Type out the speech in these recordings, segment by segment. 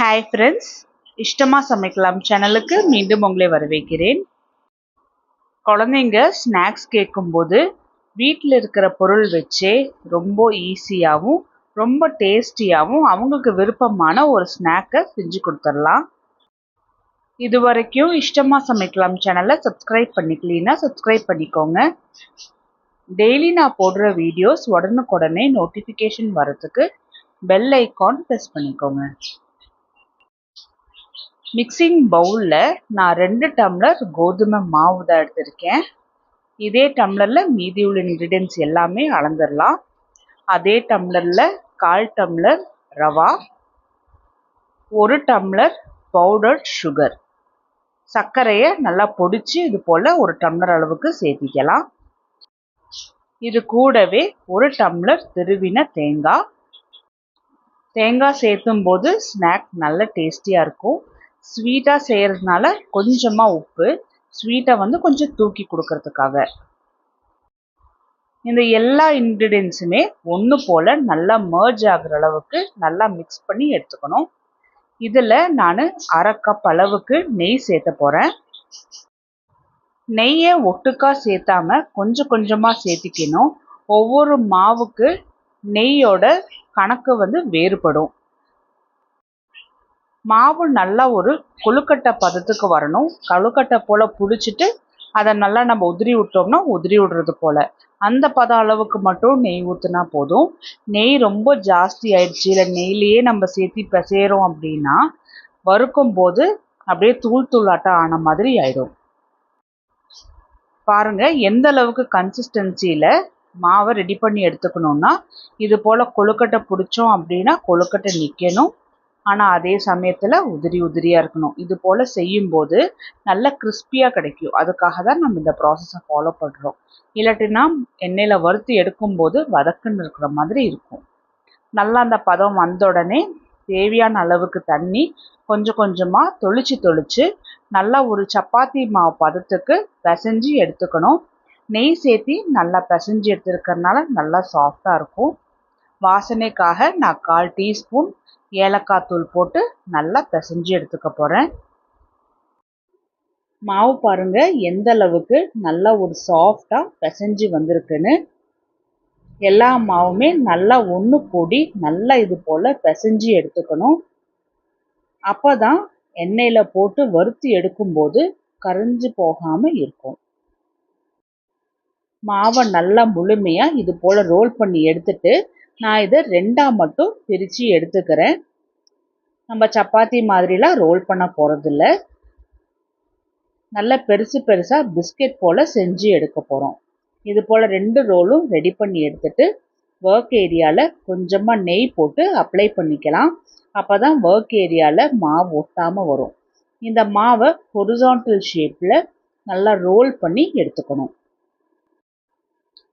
Hi friends இஷ்டமாக சமைக்கலாம். சேனலுக்கு மீண்டும் உங்களை வரவேற்கிறேன். குழந்தைங்க ஸ்நாக்ஸ் கேட்கும்போது வீட்டில் இருக்கிற பொருள் வச்சே ரொம்ப ஈஸியாகவும் ரொம்ப டேஸ்டியாகவும் அவங்களுக்கு விருப்பமான ஒரு ஸ்நாக்கை செஞ்சு கொடுத்துடலாம். இது வரைக்கும் இஷ்டமாக சமைக்கலாம் சேனலை சப்ஸ்கிரைப் பண்ணிக்கலீன்னா சப்ஸ்கிரைப் பண்ணிக்கோங்க. டெய்லி நான் போடுற வீடியோஸ் உடனுக்குடனே நோட்டிஃபிகேஷன் வரத்துக்கு பெல் ஐக்கான் ப்ரெஸ் பண்ணிக்கோங்க. மிக்சிங் பவுலில் நான் ரெண்டு டம்ளர் கோதுமை மாவு தான் எடுத்திருக்கேன். இதே டம்ளரில் மீதி உள்ள இன்க்ரீடியன்ஸ் எல்லாமே அளந்துடலாம் அதே டம்ளரில் கால் டம்ளர் ரவா ஒரு டம்ளர் பவுடர்ட் சுகர் சர்க்கரையை நல்லா பொடிச்சு இது போல் ஒரு டம்ளர் அளவுக்கு சேர்த்திக்கலாம். இது கூடவே ஒரு டம்ளர் திருவின தேங்காய். தேங்காய் சேர்த்தும் போது ஸ்நாக் நல்ல டேஸ்டியாக இருக்கும். ஸ்வீட்டாக செய்கிறதுனால கொஞ்சமாக உப்பு ஸ்வீட்டை வந்து கொஞ்சம் தூக்கி கொடுக்கறதுக்காக. இந்த எல்லா இன்க்ரீடியன்ஸுமே ஒன்று போல் நல்லா மர்ஜ் ஆகுற அளவுக்கு நல்லா மிக்ஸ் பண்ணி எடுத்துக்கணும். இதில் நான் அரை கப் அளவுக்கு நெய் சேர்த்த போகிறேன் நெய்யை ஒட்டுக்கா சேர்த்தாம கொஞ்சம் கொஞ்சமாக சேர்த்திக்கணும். ஒவ்வொரு மாவுக்கு நெய்யோட கணக்கு வந்து வேறுபடும். மாவு நல்லா ஒரு கொழுக்கட்டை பதத்துக்கு வரணும். கொழுக்கட்டை போல் பிடிச்சிட்டு அதை நல்லா நம்ம உதிரி விட்டோம்னா உதிரி விடுறது போல். அந்த பதம் அளவுக்கு மட்டும் நெய் ஊற்றுனா போதும். நெய் ரொம்ப ஜாஸ்தி ஆயிடுச்சு. இல்லை நெய்லேயே நம்ம சேர்த்தி பிசைகிறோம் அப்படின்னா வறுக்கும் போது அப்படியே தூள் தூளாட்டம் ஆன மாதிரி ஆயிடும் பாருங்க எந்த அளவுக்கு கன்சிஸ்டன்சியில் மாவை ரெடி பண்ணி எடுத்துக்கணும்னா இது போல் கொழுக்கட்டை பிடிச்சோம் அப்படின்னா கொழுக்கட்டை நிற்கணும் ஆனால் அதே சமயத்தில் உதிரி உதிரியாக இருக்கணும். இது போல் செய்யும்போது நல்ல கிறிஸ்பியாக கிடைக்கும். அதுக்காக தான் நம்ம இந்த ப்ராசஸை ஃபாலோ பண்ணுறோம் இல்லாட்டினா எண்ணெயில் வறுத்து எடுக்கும்போது வதக்குன்னு இருக்கிற மாதிரி இருக்கும். நல்லா அந்த பதம் வந்த உடனே தேவையான அளவுக்கு தண்ணி கொஞ்சம் கொஞ்சமாக தொளிச்சு தொளிச்சு நல்லா ஒரு சப்பாத்தி மாவு பதத்துக்கு பிசைஞ்சு எடுத்துக்கணும். நெய் சேர்த்தி நல்லா பிசைஞ்சு எடுத்துருக்கறனால நல்லா சாஃப்டாக இருக்கும். வாசனைக்காக நான் கால் டீஸ்பூன் ஏலக்காய் தூள் போட்டு நல்லா பிசைஞ்சு எடுத்துக்க போகிறேன் மாவு பாருங்கள் எந்த அளவுக்கு நல்லா ஒரு சாஃப்டாக பிசைஞ்சு வந்திருக்குன்னு. எல்லா மாவுமே நல்லா ஒன்று பொடி நல்லா இது போல் பிசைஞ்சு எடுத்துக்கணும். அப்போ தான் எண்ணெயில் போட்டு வறுத்து எடுக்கும்போது கரைஞ்சு போகாமல் இருக்கும். மாவை நல்லா முழுமையாக இது போல் ரோல் பண்ணி எடுத்துட்டு நான் இதை ரெண்டாக மட்டும் பிரித்து எடுத்துக்கிறேன். நம்ம சப்பாத்தி மாதிரிலாம் ரோல் பண்ண போகிறதில்ல நல்லா பெருசு பெருசாக பிஸ்கெட் போல் செஞ்சு எடுக்க போகிறோம் இது போல் ரெண்டு ரோலும் ரெடி பண்ணி எடுத்துட்டு ஒர்க் ஏரியாவில் கொஞ்சமாக நெய் போட்டு அப்ளை பண்ணிக்கலாம். அப்போ தான் ஒர்க் ஏரியாவில் மாவு ஒட்டாமல் வரும். இந்த மாவை ஹொரிசான்டல் ஷேப்பில் நல்லா ரோல் பண்ணி எடுத்துக்கணும்.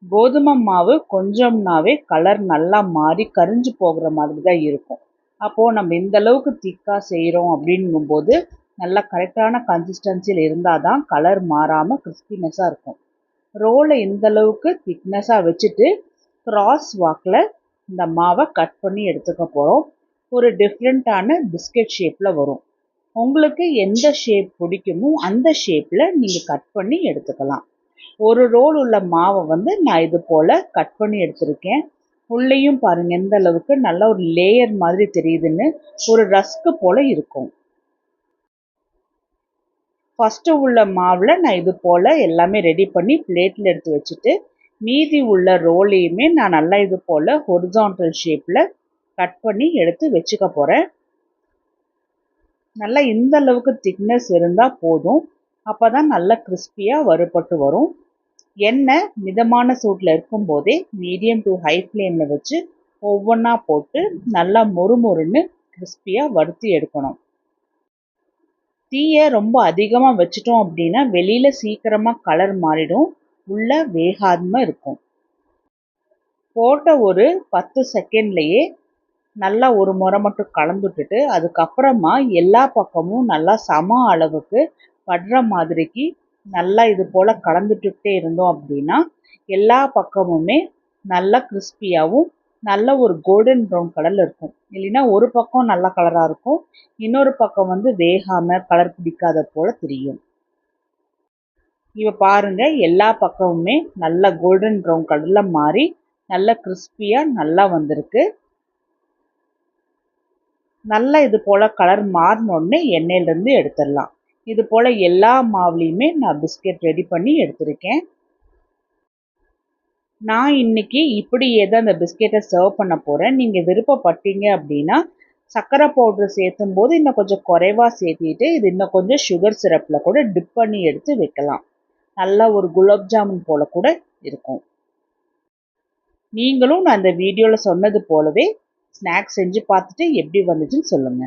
கோதுமை மாவு கொஞ்சம்னாவே கலர் நல்லா மாறி கரிஞ்சு போகிற மாதிரி தான் இருக்கும். அப்போது நம்ம இந்த அளவுக்கு திக்காக செய்கிறோம் அப்படிங்கும்போது நல்லா கரெக்டான கன்சிஸ்டன்சியில் இருந்தால் தான் கலர் மாறாமல் கிறிஸ்பினஸாக இருக்கும். ரோலை இந்த அளவுக்கு திக்னஸாக வச்சுட்டு கிராஸ் வாக்கில் இந்த மாவை கட் பண்ணி எடுத்துக்க போகிறோம் ஒரு டிஃப்ரெண்ட்டான பிஸ்கெட் ஷேப்பில் வரும். உங்களுக்கு எந்த ஷேப் பிடிக்குமோ அந்த ஷேப்பில் நீங்கள் கட் பண்ணி எடுத்துக்கலாம். ஒரு ரோல் உள்ள மாவை வந்து நான் இது போல் கட் பண்ணி எடுத்திருக்கேன். உள்ளேயும் பாருங்க எந்த அளவுக்கு நல்ல ஒரு லேயர் மாதிரி தெரியுதுன்னு ஒரு ரஸ்க்கு போல் இருக்கும். ஃபஸ்ட்டு உள்ள மாவில் நான் இது போல் எல்லாமே ரெடி பண்ணி பிளேட்டில் எடுத்து வச்சுட்டு மீதி உள்ள ரோலையுமே நான் நல்லா இது போல் ஹொரிசான்டல் ஷேப்பில் கட் பண்ணி எடுத்து வச்சுக்க போகிறேன் நல்லா இந்த அளவுக்கு திக்னஸ் இருந்தால் போதும். அப்போ தான் நல்லா கிறிஸ்பியாக வறுபட்டு வரும். எண்ணெய் மிதமான சூட்டில் இருக்கும்போதே மீடியம் டு ஹை ஃப்ளேமில் வச்சு ஒவ்வொன்றா போட்டு நல்லா மொறுமொறுன்னு கிறிஸ்பியாக வறுத்து எடுக்கணும். தீயை ரொம்ப அதிகமாக வச்சிட்டோம் அப்படின்னா வெளியில் சீக்கிரமாக கலர் மாறிடும். உள்ள வேகாதமாக இருக்கும். போட்ட ஒரு பத்து செகண்ட்லேயே நல்லா ஒரு முறை மட்டும் கலந்துட்டுட்டு அதுக்கப்புறமா எல்லா பக்கமும் நல்லா சம அளவுக்கு படுற மாதிரிக்கு நல்லா இது போல் கலந்துட்டுக்கிட்டே இருந்தோம் அப்படின்னா எல்லா பக்கமுமே நல்லா கிறிஸ்பியாகவும் நல்ல ஒரு கோல்டன் ப்ரௌன் கலரில் இருக்கும். இல்லைன்னா ஒரு பக்கம் நல்ல கலராக இருக்கும் இன்னொரு பக்கம் வந்து வேகாமல் கலர் பிடிக்காத போல் தெரியும். இப்போ பாருங்கள் எல்லா பக்கமுமே நல்ல கோல்டன் ப்ரௌன் கலரில் மாறி நல்ல கிறிஸ்பியாக நல்லா வந்திருக்கு. நல்லா இது போல் கலர் மாறினோடனே எண்ணெயிலேருந்து எடுத்துடலாம். இது போல் எல்லா மாவுலேயுமே நான் பிஸ்கெட் ரெடி பண்ணி எடுத்திருக்கேன். நான் இன்னைக்கு இப்படியே தான் அந்த பிஸ்கெட்டை சர்வ் பண்ண போகிறேன் நீங்கள் விருப்பப்பட்டீங்க அப்படின்னா சர்க்கரை பவுட்ரு சேர்த்தும் போது இன்னும் கொஞ்சம் குறைவாக சேர்த்திட்டு இது இன்னும் கொஞ்சம் சுகர் சிரப்பில் கூட டிப் பண்ணி எடுத்து வைக்கலாம். நல்லா ஒரு குலாப் ஜாமுன் போல் கூட இருக்கும். நீங்களும் நான் அந்த வீடியோவில் சொன்னது போலவே ஸ்நாக்ஸ் செஞ்சு பார்த்துட்டு எப்படி வந்துச்சுன்னு சொல்லுங்கள்